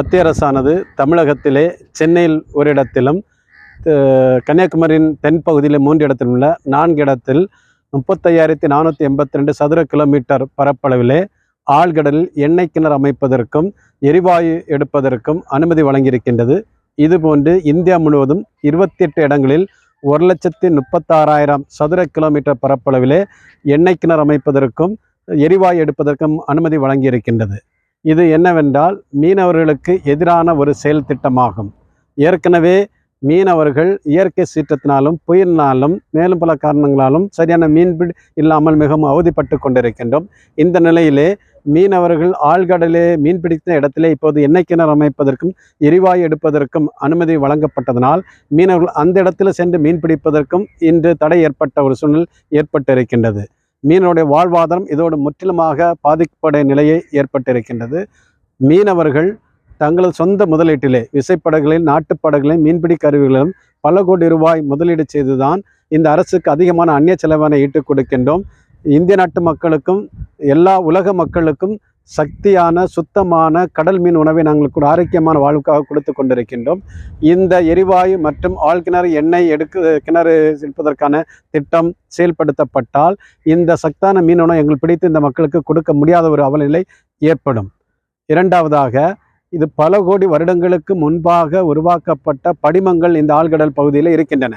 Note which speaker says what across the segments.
Speaker 1: மத்திய அரசானது தமிழகத்திலே சென்னையில் ஒரு இடத்திலும் கன்னியாகுமரியின் தென்பகுதியில் மூன்று இடத்திலும் உள்ள நான்கு இடத்தில் முப்பத்தையாயிரத்தி நானூற்றி எண்பத்தி ரெண்டு சதுர கிலோமீட்டர் பரப்பளவிலே ஆழ்கடலில் எண்ணெய் கிணறு அமைப்பதற்கும் எரிவாயு எடுப்பதற்கும் அனுமதி வழங்கியிருக்கின்றது. இதுபோன்று இந்தியா முழுவதும் இருபத்தி எட்டு இடங்களில் ஒரு லட்சத்தி முப்பத்தாறாயிரம் சதுர கிலோமீட்டர் பரப்பளவிலே எண்ணெய் கிணறு அமைப்பதற்கும் எரிவாயு எடுப்பதற்கும் அனுமதி வழங்கியிருக்கின்றது. இது என்னவென்றால் மீனவர்களுக்கு எதிரான ஒரு செயல் திட்டமாகும். ஏற்கனவே மீனவர்கள் இயற்கை சீற்றத்தினாலும் புயலினாலும் மேலும் பல காரணங்களாலும் சரியான மீன்பிடி இல்லாமல் மிகவும் அவதிப்பட்டு கொண்டிருக்கின்றோம். இந்த நிலையிலே மீனவர்கள் ஆழ்கடலே மீன்பிடித்த இடத்திலே இப்போது எண்ணெய் கிணறு அமைப்பதற்கும் எரிவாயு எடுப்பதற்கும் அனுமதி வழங்கப்பட்டதனால் மீனவர்கள் அந்த இடத்துல சென்று மீன்பிடிப்பதற்கும் இன்று தடை ஏற்பட்ட ஒரு சூழ்நிலை ஏற்பட்டிருக்கின்றது. மீனனுடைய வாழ்வாதாரம் இதோடு முற்றிலுமாக பாதிக்கப்படைய நிலையை ஏற்பட்டிருக்கின்றது. மீனவர்கள் தங்களது சொந்த முதலீட்டிலே விசைப்படகுகளில் நாட்டுப்படகுகளில் மீன்பிடி கருவிகளிலும் பல கோடி ரூபாய் முதலீடு செய்துதான் இந்த அரசுக்கு அதிகமான அந்நிய செலவினை ஈட்டுக் கொடுக்கின்றோம். இந்திய நாட்டு மக்களுக்கும் எல்லா உலக மக்களுக்கும் சக்தியான சுத்தமான கடல் மீன் உணவை நாங்கள் கூட ஆரோக்கியமான வாழ்வுக்காக கொடுத்து கொண்டிருக்கின்றோம். இந்த எரிவாயு மற்றும் ஆழ்கிணறு எண்ணெய் எடுக்க கிணறு இருப்பதற்கான திட்டம் செயல்படுத்தப்பட்டால் இந்த சக்தான மீன் உணவு எங்கள் பிடித்து இந்த மக்களுக்கு கொடுக்க முடியாத ஒரு அவலநிலை ஏற்படும். இரண்டாவதாக இது பல கோடி வருடங்களுக்கு முன்பாக உருவாக்கப்பட்ட படிமங்கள் இந்த ஆழ்கடல் பகுதியில் இருக்கின்றன.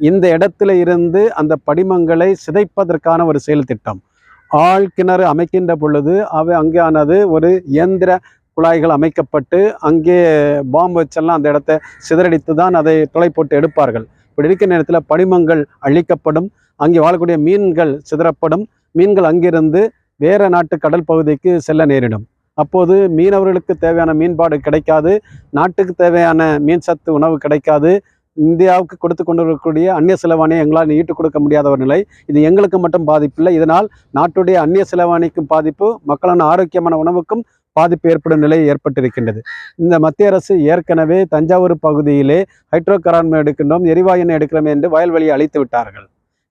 Speaker 1: இந்த இடத்துல இருந்து அந்த படிமங்களை சிதைப்பதற்கான ஒரு செயல் திட்டம். ஆழ்கிணறு அமைக்கின்ற பொழுது அவை அங்கேயானது ஒரு இயந்திர குழாய்கள் அமைக்கப்பட்டு அங்கே பாம்பு வச்செல்லாம் அந்த இடத்த சிதறடித்து தான் அதை துளை போட்டு எடுப்பார்கள். இப்படி இருக்கிற நேரத்தில் படிமங்கள் அழிக்கப்படும் அங்கே வாழக்கூடிய மீன்கள் சிதறப்படும் மீன்கள் அங்கிருந்து வேற நாட்டு கடல் பகுதிக்கு செல்ல நேரிடும். அப்போது மீனவர்களுக்கு தேவையான மீன்பாடு கிடைக்காது நாட்டுக்கு தேவையான மீன் சத்து உணவு கிடைக்காது இந்தியாவுக்கு கொடுத்து கொண்டிருக்கக்கூடிய அந்நிய செலவாணியை எங்களால் ஈட்டு கொடுக்க முடியாத ஒரு நிலை. இது எங்களுக்கு மட்டும் பாதிப்பில்லை இதனால் நாட்டுடைய அந்நிய செலவாணிக்கும் பாதிப்பு மக்களான ஆரோக்கியமான உணவுக்கும் பாதிப்பு ஏற்படும் நிலை ஏற்பட்டிருக்கின்றது. இந்த மத்திய அரசு ஏற்கனவே தஞ்சாவூர் பகுதியிலே ஹைட்ரோ கரான் எடுக்கின்றோம் எரிவாயு எண்ணெய் எடுக்கிறோம் என்று வயல்வெளியை அழித்து விட்டார்கள்.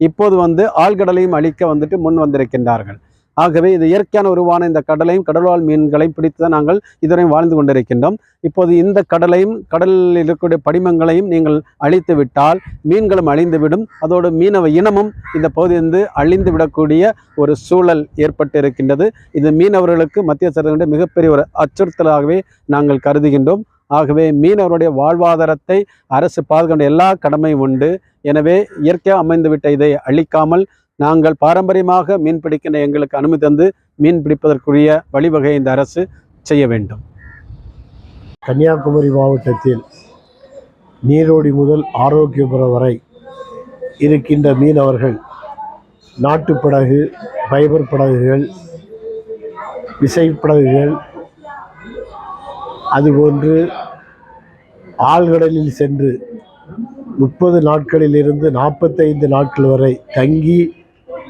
Speaker 1: இப்போது வந்து ஆழ்கடலையும் அழிக்க வந்துட்டு முன் வந்திருக்கின்றார்கள். ஆகவே இது இயற்கையான உருவான இந்த கடலையும் கடல்வாழ் மீன்களை பிடித்து தான் நாங்கள் இதுவரையும் வாழ்ந்து கொண்டிருக்கின்றோம். இப்போது இந்த கடலையும் கடலில் இருக்கக்கூடிய படிமங்களையும் நீங்கள் அழித்து விட்டால் மீன்களும் அழிந்துவிடும். அதோடு மீனவ இனமும் இந்த பகுதியிலிருந்து அழிந்து விடக்கூடிய ஒரு சூழல் ஏற்பட்டு இருக்கின்றது இது மீனவர்களுக்கு மத்திய அரசுடைய மிகப்பெரிய ஒரு அச்சுறுத்தலாகவே நாங்கள் கருதுகின்றோம். ஆகவே மீனவருடைய வாழ்வாதாரத்தை அரசு பாதுகாக்க எல்லா கடமையும் உண்டு. எனவே இயற்கையாக அமைந்துவிட்ட இதை அழிக்காமல் நாங்கள் பாரம்பரியமாக மீன் பிடிக்கின்ற எங்களுக்கு அனுமதி தந்து மீன் பிடிப்பதற்குரிய வழிவகை இந்த அரசு செய்ய வேண்டும்.
Speaker 2: கன்னியாகுமரி மாவட்டத்தில் நீரோடி முதல் ஆரோக்கியபுரம் வரை இருக்கின்ற மீனவர்கள் நாட்டுப்படகு ஃபைபர் படகுகள் விசைப்படகுகள் அதுபோன்று ஆழ்கடலில் சென்று முப்பது நாட்களிலிருந்து நாற்பத்தைந்து நாட்கள் வரை தங்கி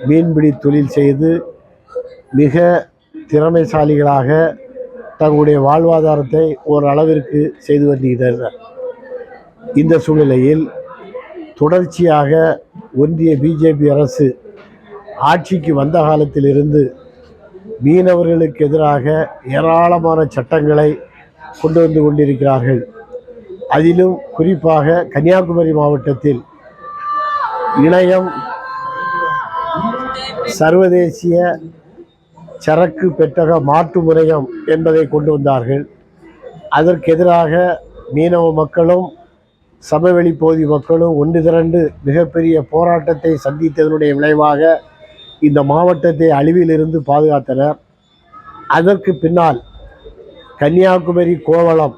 Speaker 2: மீன்பிடி தொழில் செய்து மிக திறமைசாலிகளாக தங்களுடைய வாழ்வாதாரத்தை ஓரளவிற்கு செய்து வருகின்றனர் இந்த சூழ்நிலையில் தொடர்ச்சியாக ஒன்றிய பிஜேபி அரசு ஆட்சிக்கு வந்த காலத்திலிருந்து மீனவர்களுக்கு எதிராக ஏராளமான சட்டங்களை கொண்டு வந்து கொண்டிருக்கிறார்கள். அதிலும் குறிப்பாக கன்னியாகுமரி மாவட்டத்தில் இணையம் சர்வதேசிய சரக்கு பெட்டக மாற்று முறையம் என்பதை கொண்டு வந்தார்கள். அதற்கு எதிராக மீனவ மக்களும் சமவெளி பகுதி மக்களும் ஒன்று திரண்டு மிகப்பெரிய போராட்டத்தை சந்தித்ததனுடைய விளைவாக இந்த மாவட்டத்தை அழிவிலிருந்து பாதுகாத்தனர். அதற்கு பின்னால் கன்னியாகுமரி கோவளம்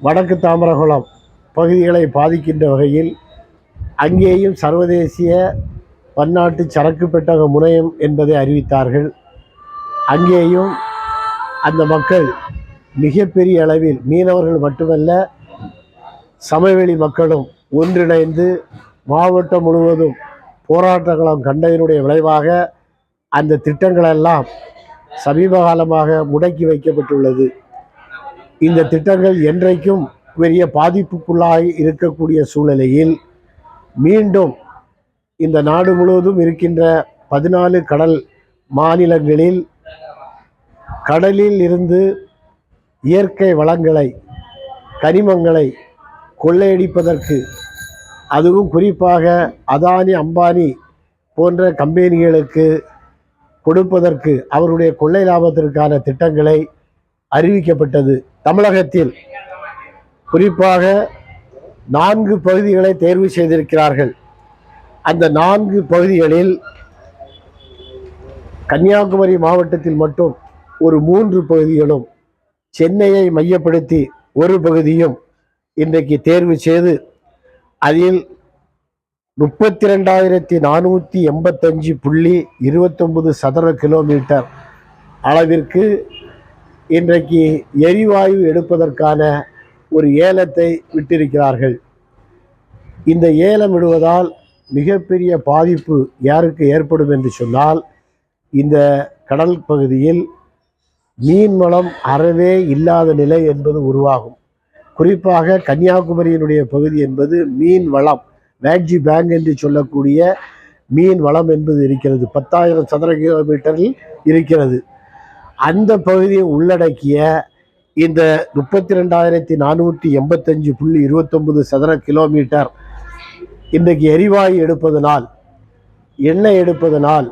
Speaker 2: வடக்கு தாமரகுளம் பகுதிகளை பாதிக்கின்ற வகையில் அங்கேயும் சர்வதேசிய பன்னாட்டு சரக்கு பெட்டக முனையம் என்பதை அறிவித்தார்கள். அங்கேயும் அந்த மக்கள் மிகப்பெரிய அளவில் மீனவர்கள் மட்டுமல்ல சமவெளி மக்களும் ஒன்றிணைந்து மாவட்டம் முழுவதும் போராட்டங்களும் கண்டதினுடைய விளைவாக அந்த திட்டங்களெல்லாம் சமீப காலமாக முடக்கி வைக்கப்பட்டுள்ளது. இந்த திட்டங்கள் என்றைக்கும் பெரிய பாதிப்புக்குள்ளாய் இருக்கக்கூடிய சூழ்நிலையில் மீண்டும் இந்த நாடு முழுவதும் இருக்கின்ற பதினாலு கடல் மாநிலங்களில் கடலில் இருந்து இயற்கை வளங்களை கனிமங்களை கொள்ளையடிப்பதற்கு அதுவும் குறிப்பாக அதானி அம்பானி போன்ற கம்பெனிகளுக்கு கொடுப்பதற்கு அவருடைய கொள்ளை லாபத்திற்கான திட்டங்களை அறிவிக்கப்பட்டது. தமிழகத்தில் குறிப்பாக நான்கு பகுதிகளை தேர்வு செய்திருக்கிறார்கள். அந்த நான்கு பகுதிகளில் கன்னியாகுமரி மாவட்டத்தில் மட்டும் ஒரு மூன்று பகுதிகளும் சென்னையை மையப்படுத்தி ஒரு பகுதியும் இன்றைக்கு தேர்வு செய்து அதில் முப்பத்தி ரெண்டாயிரத்தி நானூற்றி எண்பத்தஞ்சு புள்ளி இருபத்தொம்பது சதுர கிலோமீட்டர் அளவிற்கு இன்றைக்கு எரிவாயு எடுப்பதற்கான ஒரு ஏலத்தை விட்டிருக்கிறார்கள். இந்த ஏலம் விடுவதால் மிகப்பெரிய பாதிப்பு யாருக்கு ஏற்படும் என்று சொன்னால் இந்த கடல் பகுதியில் மீன் வளம் அறவே இல்லாத நிலை என்பது உருவாகும். குறிப்பாக கன்னியாகுமரியினுடைய பகுதி என்பது மீன் வளம் வேட்ஜி பேங்க் என்று சொல்லக்கூடிய மீன் வளம் என்பது இருக்கிறது. பத்தாயிரம் சதுர கிலோமீட்டரில் இருக்கிறது. அந்த பகுதியை உள்ளடக்கிய இந்த முப்பத்தி ரெண்டாயிரத்தி நானூற்றி எண்பத்தஞ்சு புள்ளி இருபத்தொம்பது சதுர கிலோமீட்டர் இன்றைக்கு எரிவாயு எடுப்பதனால் எண்ணெய் எடுப்பதனால்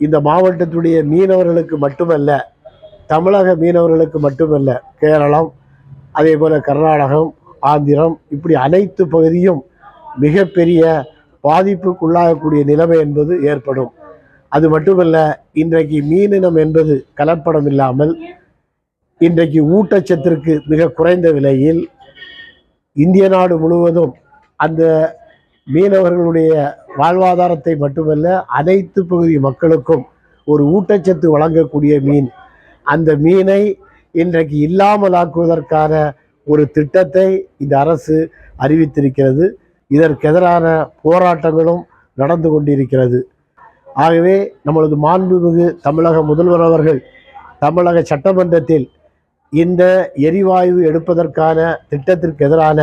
Speaker 2: இந்த மாவட்டத்துடைய மீனவர்களுக்கு மட்டுமல்ல தமிழக மீனவர்களுக்கு மட்டுமல்ல கேரளம் அதே போல் கர்நாடகம் ஆந்திரம் இப்படி அனைத்து பகுதியும் மிகப்பெரிய பாதிப்புக்குள்ளாகக்கூடிய நிலைமை என்பது ஏற்படும். அது மட்டுமல்ல இன்றைக்கு மீனினம் என்பது கலப்படம் இல்லாமல் இன்றைக்கு ஊட்டச்சத்திற்கு மிக குறைந்த விலையில் இந்திய நாடு முழுவதும் அந்த மீனவர்களுடைய வாழ்வாதாரத்தை மட்டுமல்ல அனைத்து பகுதி மக்களுக்கும் ஒரு ஊட்டச்சத்து வழங்கக்கூடிய மீன். அந்த மீனை இன்றைக்கு இல்லாமலாக்குவதற்கான ஒரு திட்டத்தை இந்த அரசு அறிவித்திருக்கிறது. இதற்கெதிரான போராட்டங்களும் நடந்து கொண்டிருக்கிறது. ஆகவே நம்மளது மாண்புமிகு தமிழக முதல்வர் அவர்கள் தமிழக சட்டமன்றத்தில் இந்த எரிவாயு எடுப்பதற்கான திட்டத்திற்கு எதிரான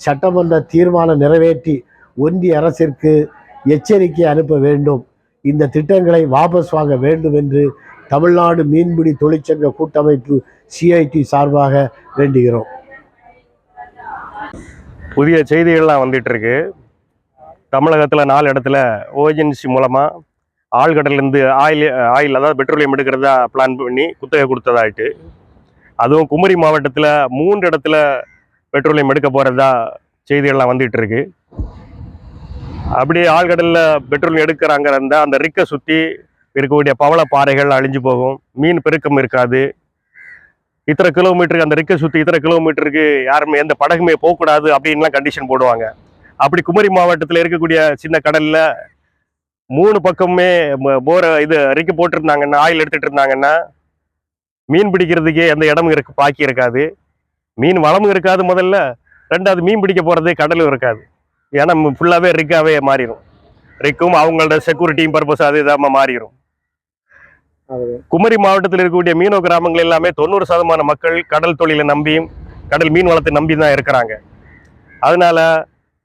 Speaker 2: சட்டமன்ற தீர்மானம் நிறைவேற்றி ஒன்றிய அரசிற்கு எச்சரிக்கை அனுப்ப வேண்டும். இந்த திட்டங்களை வாபஸ் வாங்க வேண்டும் என்று தமிழ்நாடு மீன்பிடி தொழிற்சங்க கூட்டமைப்பு சிஐடி சார்பாக வேண்டுகிறோம்.
Speaker 3: புதிய செய்திகள்லாம் வந்துட்டு இருக்கு தமிழகத்தில் நாலு இடத்துல ஓஜென்சி மூலமாக ஆழ்கடலேருந்து ஆயில் ஆயில் அதாவது பெட்ரோலியம் எடுக்கிறதா பிளான் பண்ணி குத்தகை கொடுத்ததாயிட்டு அதுவும் குமரி மாவட்டத்தில் மூன்று இடத்துல பெட்ரோலியம் எடுக்க போகிறதா செய்திகள்லாம் வந்துட்டு இருக்கு அப்படியே ஆழ்கடலில் பெட்ரோல் எடுக்கிறாங்க இருந்தால் அந்த ரிக்கை சுற்றி இருக்கக்கூடிய பவள பாறைகள் அழிஞ்சு போகும். மீன் பெருக்கம் இருக்காது. இத்தனை கிலோமீட்டருக்கு அந்த ரிக்கை சுற்றி இத்தனை கிலோமீட்டருக்கு யாருமே எந்த படகுமே போகக்கூடாது அப்படின்லாம் கண்டிஷன் போடுவாங்க. அப்படி குமரி மாவட்டத்தில் இருக்கக்கூடிய சின்ன கடலில் மூணு பக்கமுமே போரை இது ரிக்கு போட்டிருந்தாங்கன்னா ஆயில் எடுத்துகிட்டு இருந்தாங்கன்னா மீன் பிடிக்கிறதுக்கே எந்த இடமும் இருக்கு பாக்கி இருக்காது. மீன் வளமும் இருக்காது முதல்ல. ரெண்டாவது மீன் பிடிக்க போகிறது கடலும் இருக்காது. ஏன்னா ஃபுல்லாகவே ரிக்காவே மாறிடும் ரிக்கும் அவங்களோட செக்யூரிட்டியும் பர்பஸ் அது இதாம மாறிடும் குமரி மாவட்டத்தில் இருக்கக்கூடிய மீனவ கிராமங்கள் எல்லாமே தொண்ணூறு சதமான மக்கள் கடல் தொழிலை நம்பியும் கடல் மீன் வளத்தை நம்பி தான் இருக்கிறாங்க. அதனால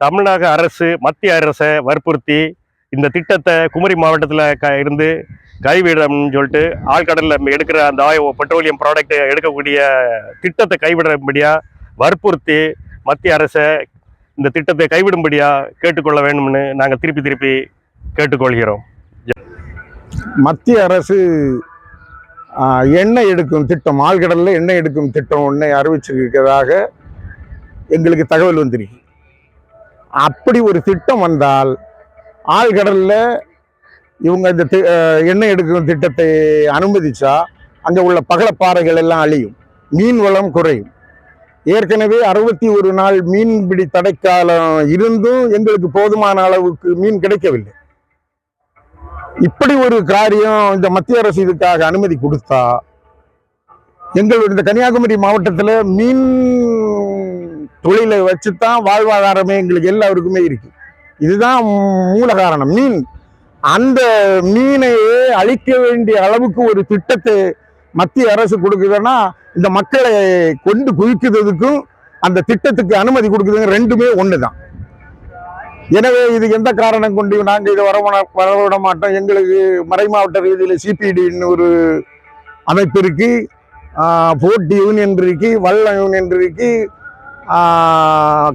Speaker 3: தமிழக அரசு மத்திய அரசை வற்புறுத்தி இந்த திட்டத்தை குமரி மாவட்டத்தில் க இருந்து கைவிடணும்னு சொல்லிட்டு ஆழ்கடலில் எடுக்கிற அந்த ஆய பெட்ரோலியம் ப்ராடக்ட் எடுக்கக்கூடிய திட்டத்தை கைவிடும்படியா வற்புறுத்தி மத்திய அரசை இந்த திட்டத்தை கைவிடும்படியா கேட்டுக்கொள்ள வேண்டும்னு நாங்கள் திருப்பி திருப்பி கேட்டுக்கொள்கிறோம்.
Speaker 4: மத்திய அரசு எண்ணெய் எடுக்கும் திட்டம் ஆழ்கடலில் எண்ணெய் எடுக்கும் திட்டம் ஒன்றை அறிவிச்சிருக்கிறதாக எங்களுக்கு தகவல் வந்திருக்கு. அப்படி ஒரு திட்டம் வந்தால் ஆழ்கடலில் இவங்க இந்த தி- எண்ணெய் எடுக்கும் திட்டத்தை அனுமதிச்சா அங்கே உள்ள பகலப்பாறைகள் எல்லாம் அழியும். மீன் வளம் குறையும். ஏற்கனவே அறுபத்தி ஒரு நாள் மீன்பிடி தடைக்காலம் இருந்தும் எங்களுக்கு போதுமான அளவுக்கு மீன் கிடைக்கவில்லை. இப்படி ஒரு காரியம் இந்த மத்திய அரசு இதுக்காக அனுமதி கொடுத்தா எங்களுடைய இந்த கன்னியாகுமரி மாவட்டத்தில் மீன் தொழிலை வச்சு தான் வாழ்வாதாரமே எங்களுக்கு எல்லாருக்குமே இருக்கு. இதுதான் மூல காரணம். மீன் அந்த மீனையே அழிக்க வேண்டிய அளவுக்கு ஒரு திட்டத்தை மத்திய அரசு கொடுக்குதுன்னா இந்த மக்களை கொண்டு குவிக்கிறதுக்கும் அந்த திட்டத்துக்கு அனுமதி கொடுக்குதுங்க ரெண்டுமே ஒன்று தான் எனவே இது எந்த காரணம் கொண்டு நாங்கள் இதை வரவிட வரவிட மாட்டோம்? எங்களுக்கு மறை மாவட்ட ரீதியில் சிபிடின்னு ஒரு அமைப்பு இருக்கு. போட்டி யூனியன் இருக்கு வல்ல யூனியன் இருக்கு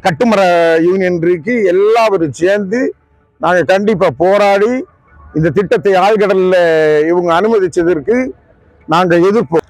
Speaker 4: கட்டுமர யூனியன் இருக்கு. எல்லாரும் சேர்ந்து நாங்கள் கண்டிப்பாக போராடி இந்த திட்டத்தை ஆழ்கடலில் இவங்க அனுமதிச்சதற்கு நாங்கள் எதிர்ப்போம்.